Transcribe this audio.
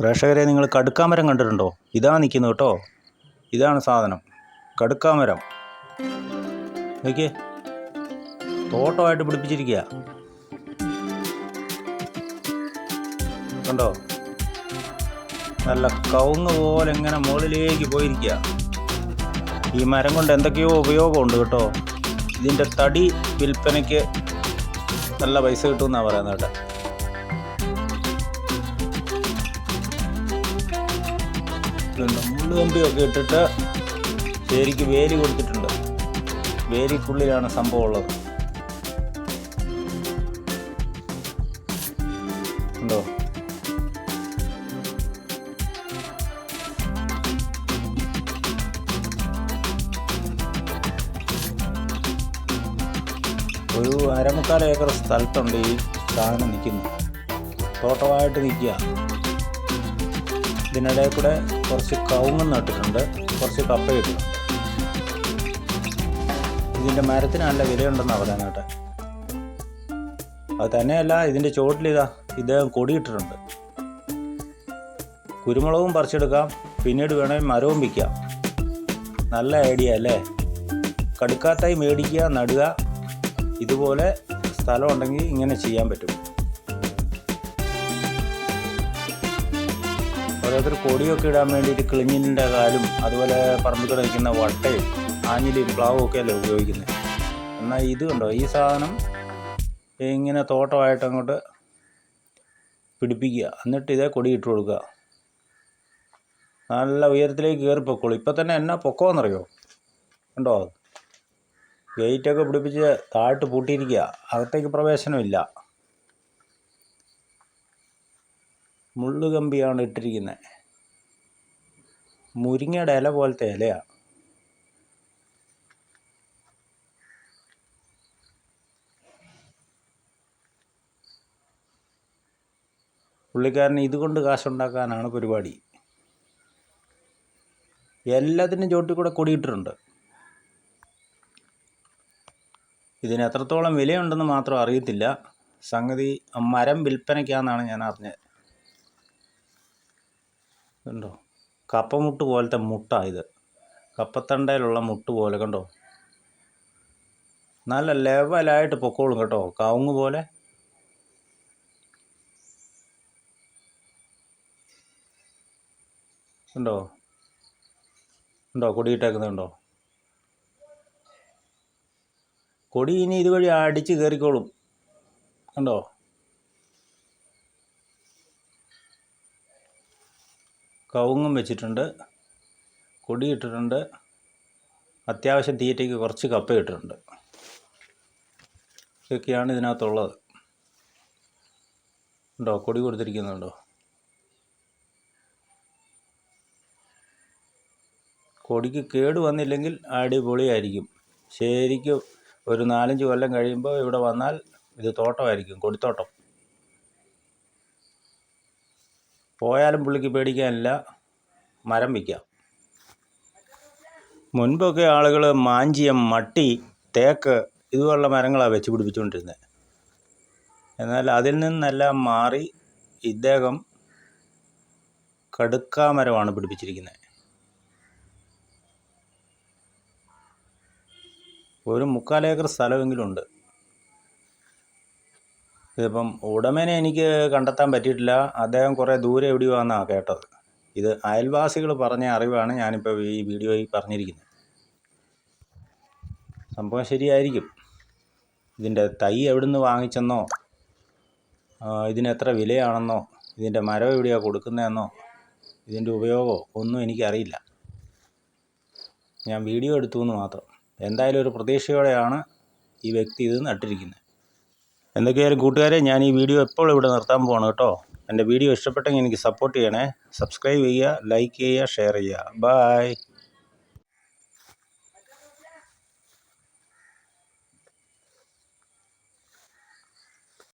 പ്രേക്ഷകരെ നിങ്ങൾ കടുക്കാമരം കണ്ടിട്ടുണ്ടോ? ഇതാ നിൽക്കുന്നത് കേട്ടോ. ഇതാണ് സാധനം. കടുക്കാമരം. നോക്കിയേ. തോട്ടമായിട്ട് പിടിപ്പിച്ചിരിക്കുക കണ്ടോ? നല്ല കവുങ്ങ് പോലെ ഇങ്ങനെ മുകളിലേക്ക് പോയിരിക്കുക ഈ മരം കൊണ്ട് എന്തൊക്കെയോ ഉപയോഗമുണ്ട് കേട്ടോ. ഇതിന്റെ തടി വിൽപ്പനയ്ക്ക് നല്ല പൈസ കിട്ടുമെന്നാണ് പറയുന്നത് കേട്ടോ. ഇതുണ്ട്. മുള്ളുകമ്പിയൊക്കെ ഇട്ടിട്ട് ചേരിക്ക് വേലി കൊടുത്തിട്ടുണ്ട്. വേലിക്കുള്ളിലാണ് സംഭവം ഉള്ളത്. ഉണ്ടോ? ഒരു അരമുക്കാൽ ഏക്കർ സ്ഥലത്തുണ്ട് ഈ സാധനം നിൽക്കുന്നത്. തോട്ടമായിട്ട് നിൽക്കുക. ഇതിനിടയിൽ കൂടെ കുറച്ച് കവുങ്ങ് നട്ടിട്ടുണ്ട്. കുറച്ച് കപ്പ ഇട്ടു ഇതിന്റെ മരത്തിന് നല്ല വിലയുണ്ടെന്നാണ് പറയാനായിട്ട് അത് തന്നെയല്ല ഇതിന്റെ ചുവട്ടിലിതാ ഇദ്ദേഹം കൊടിയിട്ടിട്ടുണ്ട്. കുരുമുളകും പറിച്ചെടുക്കാം. പിന്നീട് വേണമെങ്കിൽ മരവും വിൽക്കാം. നല്ല ഐഡിയ അല്ലേ? കടുക്കാത്തായി മേടിക്കുക നടുക. ഇതുപോലെ സ്ഥലമുണ്ടെങ്കിൽ ഇങ്ങനെ ചെയ്യാൻ പറ്റും. ഓരോരുത്തർ കൊടിയൊക്കെ ഇടാൻ വേണ്ടിയിട്ട് കിളിഞ്ഞിന്റെ കാലും അതുപോലെ പറമ്പിൽ കിടക്കുന്ന വട്ടയും ആഞ്ഞിലിയും പ്ലാവും ഒക്കെ അല്ലേ ഉപയോഗിക്കുന്നത്. എന്നാൽ ഇത് കണ്ടോ? ഈ സാധനം ഇങ്ങനെ തോട്ടമായിട്ട് അങ്ങോട്ട് പിടിപ്പിക്കുക. എന്നിട്ട് ഇതേ കൊടി ഇട്ട് കൊടുക്കുക. നല്ല ഉയരത്തിലേക്ക് കയറി പൊക്കോളൂ. ഇപ്പം തന്നെ എന്നാ പൊക്കമെന്നറിയോ കണ്ടോ? ഗേറ്റൊക്കെ പിടിപ്പിച്ച് താഴ്ത്ത് പൂട്ടിയിരിക്കുക. അകത്തേക്ക് പ്രവേശനമില്ല. മുള്ളുകമ്പിയാണ് ഇട്ടിരിക്കുന്നത് മുരിങ്ങയുടെ ഇല പോലത്തെ ഇലയാണ് പുള്ളിക്കാരന് ഇതുകൊണ്ട് കാശുണ്ടാക്കാനാണ് പരിപാടി. എല്ലാത്തിനും ചോട്ടിൽ കൂടെ കൊടിയിട്ടിട്ടുണ്ട്. ഇതിന് എത്രത്തോളം വിലയുണ്ടെന്ന് മാത്രം അറിയത്തില്ല. സംഗതി മരം വിൽപ്പനയ്ക്കാന്നാണ് ഞാൻ അറിഞ്ഞത്. കണ്ടോ? കപ്പമുട്ട് പോലത്തെ മുട്ട ഇത്. കപ്പത്തണ്ടയിലുള്ള മുട്ട് പോലെ കണ്ടോ? നല്ല ലെവലായിട്ട് പൊക്കോളും കേട്ടോ കവുങ്ങ് പോലെ. ഉണ്ടോ? ഉണ്ടോ കൊടിയിട്ടേക്കുന്നുണ്ടോ കൊടി ഇനി ഇതുവഴി അടിച്ച് കയറിക്കോളും. കണ്ടോ? കവുങ്ങും വെച്ചിട്ടുണ്ട് കൊടിയിട്ടിട്ടുണ്ട് അത്യാവശ്യം തീറ്റയ്ക്ക് കുറച്ച് കപ്പ ഇട്ടിട്ടുണ്ട്. ഇതൊക്കെയാണ് ഇതിനകത്തുള്ളത്. ഉണ്ടോ? കൊടി കൊടുത്തിരിക്കുന്നുണ്ടോ? കൊടിക്ക് കേട് വന്നില്ലെങ്കിൽ അടിപൊളിയായിരിക്കും. ശരിക്കും ഒരു നാലഞ്ച് കൊല്ലം കഴിയുമ്പോൾ ഇവിടെ വന്നാൽ ഇത് തോട്ടമായിരിക്കും കൊടിത്തോട്ടം. പോയാലും പുള്ളിക്ക് പേടിക്കാനില്ല. മരം വയ്ക്കാം മുൻപൊക്കെ ആളുകൾ മാഞ്ചിയം മട്ടി തേക്ക് ഇതുപോലുള്ള മരങ്ങളാണ് വെച്ച് പിടിപ്പിച്ചുകൊണ്ടിരുന്നത് എന്നാൽ അതിൽ നിന്നെല്ലാം മാറി ഇദ്ദേഹം കടുക്കാമരമാണ് പിടിപ്പിച്ചിരിക്കുന്നത് ഒരു മുക്കാലേക്കർ സ്ഥലമെങ്കിലും ഉണ്ട്. ഇതിപ്പം ഉടമനെ എനിക്ക് കണ്ടെത്താൻ പറ്റിയിട്ടില്ല. അദ്ദേഹം കുറേ ദൂരെ എവിടെയോ ആണെന്നാണ് കേട്ടത്. ഇത് അയൽവാസികൾ പറഞ്ഞ അറിവാണ് ഞാനിപ്പോൾ ഈ വീഡിയോയിൽ പറഞ്ഞിരിക്കുന്നത്. സംഭവം ശരിയായിരിക്കും. ഇതിന്റെ തൈ എവിടുന്ന് വാങ്ങിച്ചെന്നോ ഇതിനെത്ര ഇതിന് എത്ര വിലയാണെന്നോ ഇതിന്റെ മരം എവിടെയാണ് കൊടുക്കുന്നതെന്നോ ഇതിന്റെ ഉപയോഗമോ ഒന്നും എനിക്കറിയില്ല. ഞാൻ വീഡിയോ എടുത്തു എന്ന് മാത്രം. എന്തായാലും ഒരു പ്രതീക്ഷയോടെയാണ് ഈ വ്യക്തി ഇത് നട്ടിരിക്കുന്നത്. എന്തൊക്കെയായാലും കൂട്ടുകാരെ ഞാൻ ഈ വീഡിയോ എപ്പോൾ ഇവിടെ നിർത്താൻ പോവാണ് കേട്ടോ. എന്റെ വീഡിയോ ഇഷ്ടപ്പെട്ടെങ്കിൽ എനിക്ക് സപ്പോർട്ട് ചെയ്യണേ. സബ്സ്ക്രൈബ് ചെയ്യുക ലൈക്ക് ചെയ്യുക ഷെയർ ചെയ്യുക. ബായ്